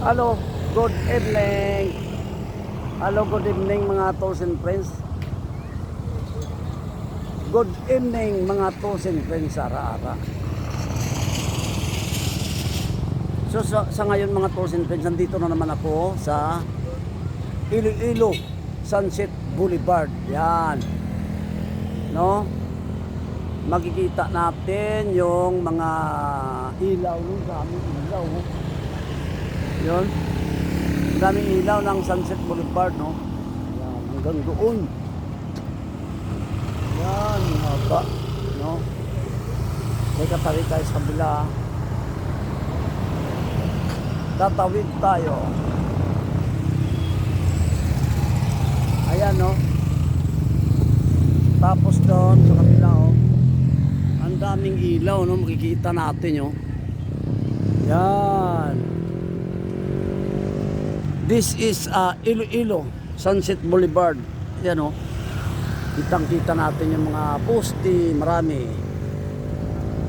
Hello, good evening. Hello, good evening mga tools and friends. Good evening mga tools and friends ara-ara. So sa, sa ngayon mga tools and friends, nandito na naman ako sa Iloilo Sunset Boulevard. Yan. No? Makikita natin yung mga ilaw ng daming ilaw. Yun. Daming ilaw ng Sunset Boulevard, no? Yan, hanggang doon. Yan, haba, no? May katabi tayo sa kabila. Tatawid tayo. Ayan, no? Tapos doon sa kabila, oh. Ang daming ilaw, no? Makikita natin, oh. Yan. This is uh, Iloilo Sunset Boulevard. Yan o. Kitang kita natin yung mga poste, marami.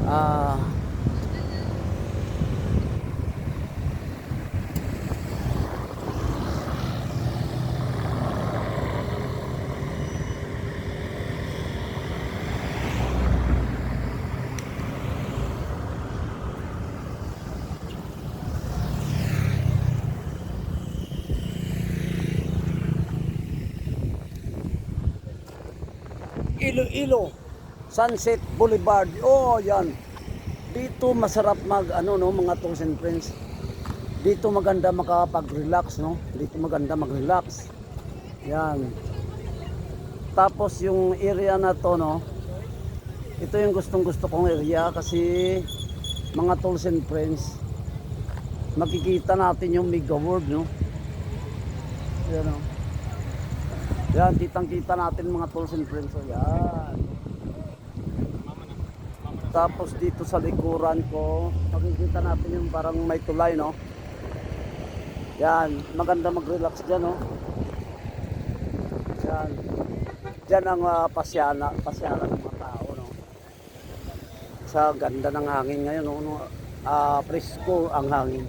Ah, Iloilo Sunset Boulevard. Oh, yan. Dito masarap mag ano no mga tools and friends. Dito maganda makapag-relax no. Dito maganda mag-relax. Yan. Tapos yung area na to no. Ito yung gustong gusto kong area kasi mga tools and friends makikita natin yung mega world no. Yan no. Yan, kitang-kita natin mga tools and friends. So, yan. Tapos dito sa likuran ko, makikita natin yung parang may tulay, no? Yan, maganda mag-relax dyan, no? Yan. Dyan ang uh, pasyana, pasyana ng mga tao, no? Sa ganda ng hangin ngayon, no? Ah, presko ang hangin.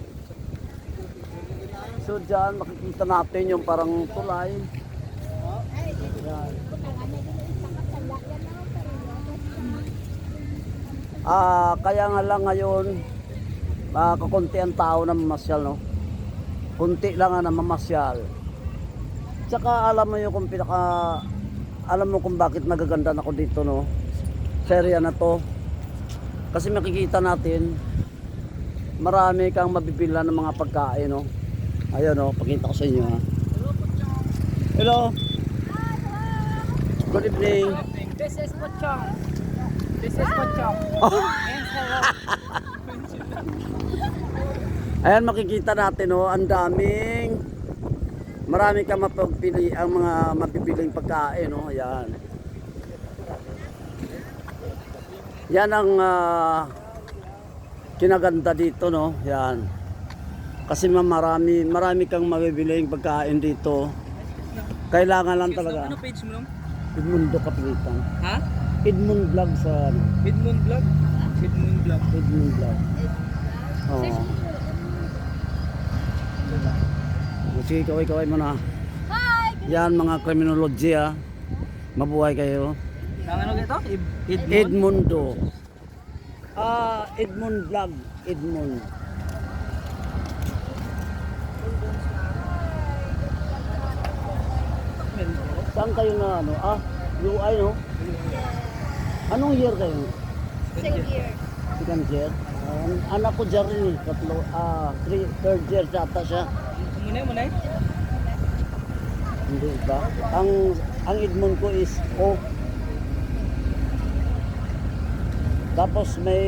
So dyan, makikita natin yung parang tulay. Yan. Ah, kaya nga lang ngayon, ah, kakunti ang tao na mamasyal, no? Kunti lang ang namamasyal. Tsaka alam mo yung kung pinaka, alam mo kung bakit nagaganda ako dito, no? Sa na to. Kasi makikita natin, marami kang mabibila ng mga pagkain, no? Ayun, no? Pakita ko sa inyo, ha? Hello! Good evening! This is Pochong. This is Pochong. Hello. Ayan makikita natin oh, ang daming marami kang mapagpili ang mga mapipiling pagkain oh, ayan. Yan ang ah, kinaganda dito no, yan. Kasi ma- marami marami kang mabibiling pagkain dito. Kailangan lang talaga. Ano page mo lang? Edmundo Kapitan. Ha? Edmund Vlog sa ano, Midmoon Vlog? Midmoon Vlog. Edmund Vlog. Oo. Sige, kaway-kaway mo na. Hi! Yan mga criminology ah. Mabuhay kayo. Ang ano ito? Ed Edmond? Edmundo. Ah, Edmund Vlog. Edmund. Saan kayo na ano? Ah, UI no? Anong year kayo? Second year. Second year? Ah, anak ko dyan rin eh. Tatlo, ah, three, third year yata siya. Muna yun, muna yun. Hindi ba? Ang ang Edmond ko is O. Tapos may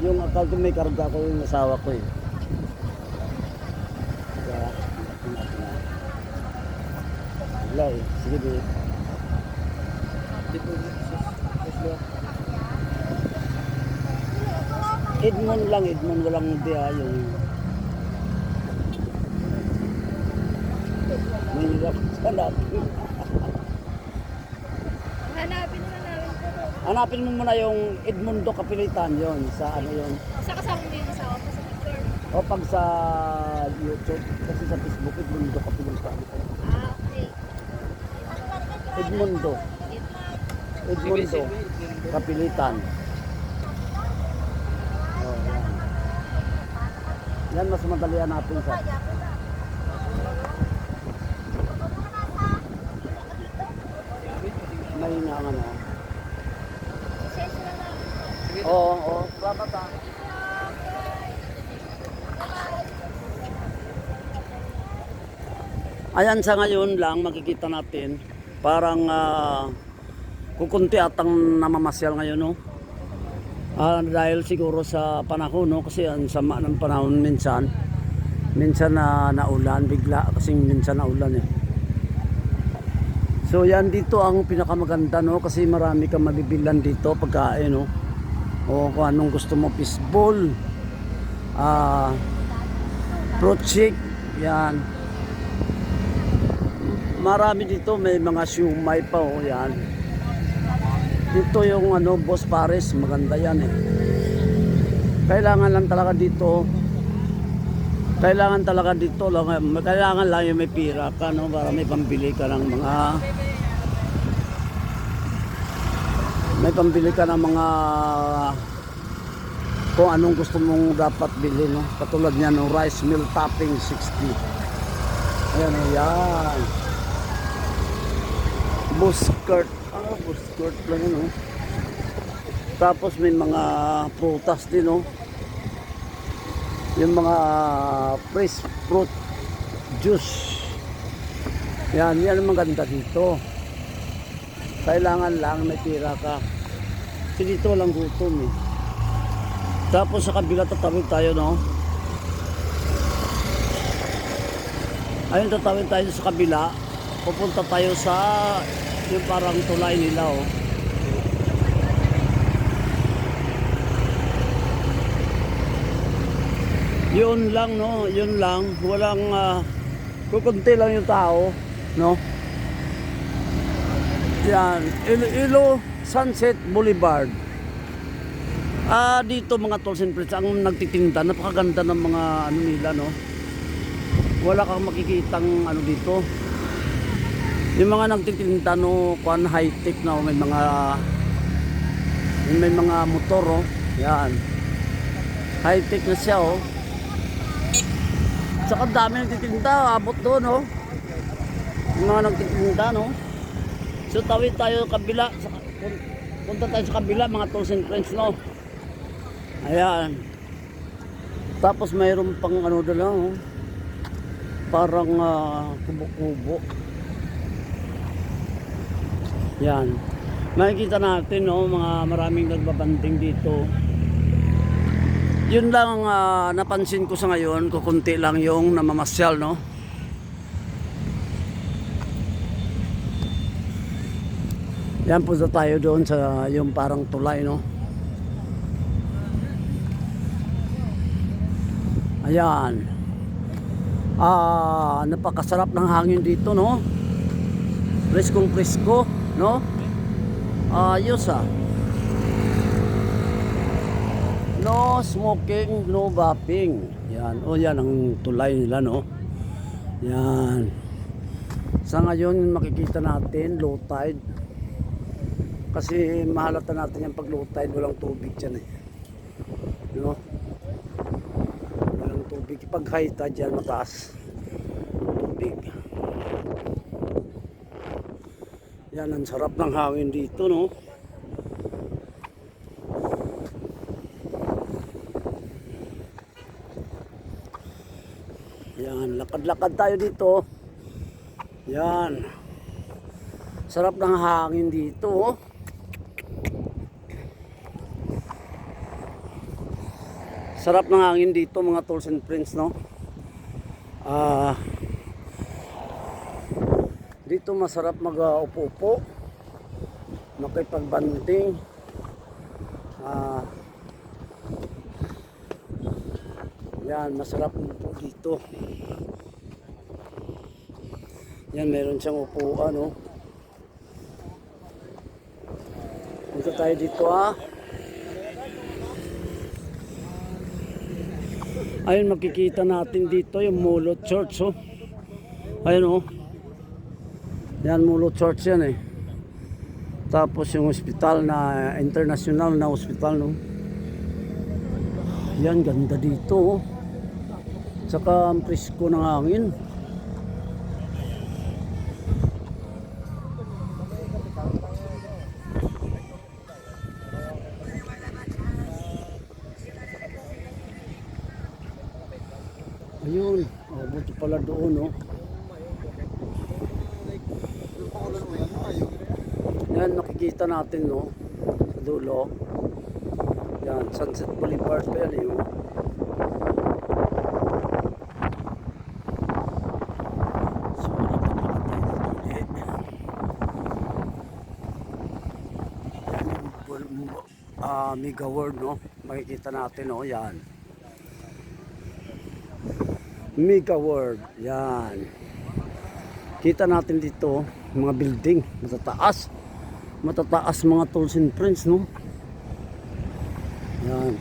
yung akal ko may karga ko yung asawa ko eh. Kaya. Wala eh. Sige di. Edmond lang, Edmond walang dia yung may hirap sa natin. Hanapin na namin po. Hanapin mo muna yung Edmundo Kapilitan yon sa ano yon. Sa kasama mo yung asawa ko sa picture. O pag sa YouTube, kasi sa Facebook, Edmundo Kapilitan. Ah, okay. Edmundo. Edmundo Kapilitan. Oh, yan. Yan mas madali natin sa may ano. Sensya na lang. Oo, oo. Salamat ah. Ayan sa ngayon lang makikita natin parang uh, kukunti atang namamasyal ngayon no. Ah, dahil siguro sa panahon no kasi ang sama ng panahon minsan minsan na naulan bigla kasi minsan naulan eh. So yan dito ang pinakamaganda no kasi marami kang mabibilan dito pagkain no. O kung anong gusto mo fishball. Ah fruit shake yan. Marami dito may mga siumay pa oh yan. Dito yung ano Boss Paris maganda yan eh. Kailangan lang talaga dito. Kailangan talaga dito lang kailangan lang yung may pira ka no para may pambili ka ng mga may pambili ka ng mga kung anong gusto mong dapat bilhin no. Katulad niya no rice meal topping 60 ayan o yan bus skirt ah bus skirt lang yun oh. tapos may mga prutas din no yung mga fresh fruit juice. Yan yan ang maganda dito. Kailangan lang may tira ka. Kasi dito lang gutom eh. Tapos sa kabila tatawid tayo no? Ayun tatawid tayo sa kabila. Pupunta tayo sa yung parang tulay nila oh. Yun lang no yun lang. Walang uh, kukunti lang yung tao no? Yan. Iloilo Sunset Boulevard. Ah dito mga tolls and friends ang nagtitinda napakaganda ng mga ano nila no? Wala kang makikitang ano dito yung mga nagtitinda no kwan high tech na oh, may mga may mga motor oh yan high tech na siya oh Saka dami nagtitinda, abot doon, oh. Yung mga nagtitinda, no. So tawid tayo kabila, sa, pun- punta tayo sa kabila, mga tools and friends, no. Ayan. Tapos mayroon pang ano doon, oh. Parang ah, kubo-kubo. Yan. Makikita natin, no, mga maraming nagbabanding dito yun lang ang ah, napansin ko sa ngayon, kukunti lang yung namamasyal, no? Yan po tayo doon sa yung parang tulay, no? Ayan. Ah, napakasarap ng hangin dito, no? Preskong presko, no? Ayos ah. No smoking, no vaping. Yan. O yan ang tulay nila, no? Yan. Sa ngayon, makikita natin, low tide. Kasi mahalata natin yan pag low tide, walang tubig dyan eh. No? Walang tubig. Pag high tide yan, mataas. Yan, ang sarap ng hangin dito, no? Yan, lakad-lakad tayo dito. Yan. Sarap ng hangin dito. oh. Sarap ng hangin dito mga tools and friends, no? Ah. Dito masarap mag-upo-upo. Makipagbanting. Ah. Yan, masarap po dito. Yan, meron siyang upuan, no? Dito tayo dito, ah. Ayun, makikita natin dito yung Mulo Church, oh. Ayun, oh. Yan, Mulo Church yan, eh. Tapos yung hospital na international na hospital, no. Yan, ganda dito, oh. Saka ang presko ng hangin. Ayun, oh, buti pala doon, oh. Yan, nakikita natin, no? Sa dulo. Yan, Sunset Boulevard pa yan, eh. oh. Ulit. Yan yung bul- ah, Mega World, no? Makikita natin, no? Yan. Mega World. Yan. Kita natin dito, mga building, matataas. Matataas mga tools and prints, no? Yan.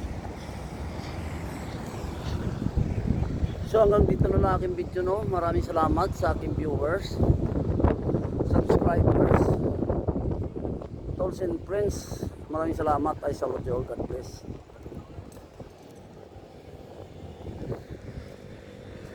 So hanggang dito na lang aking video, no? Maraming salamat sa aking viewers, subscribers, tools and prints. Maraming salamat. I salute you all. God bless.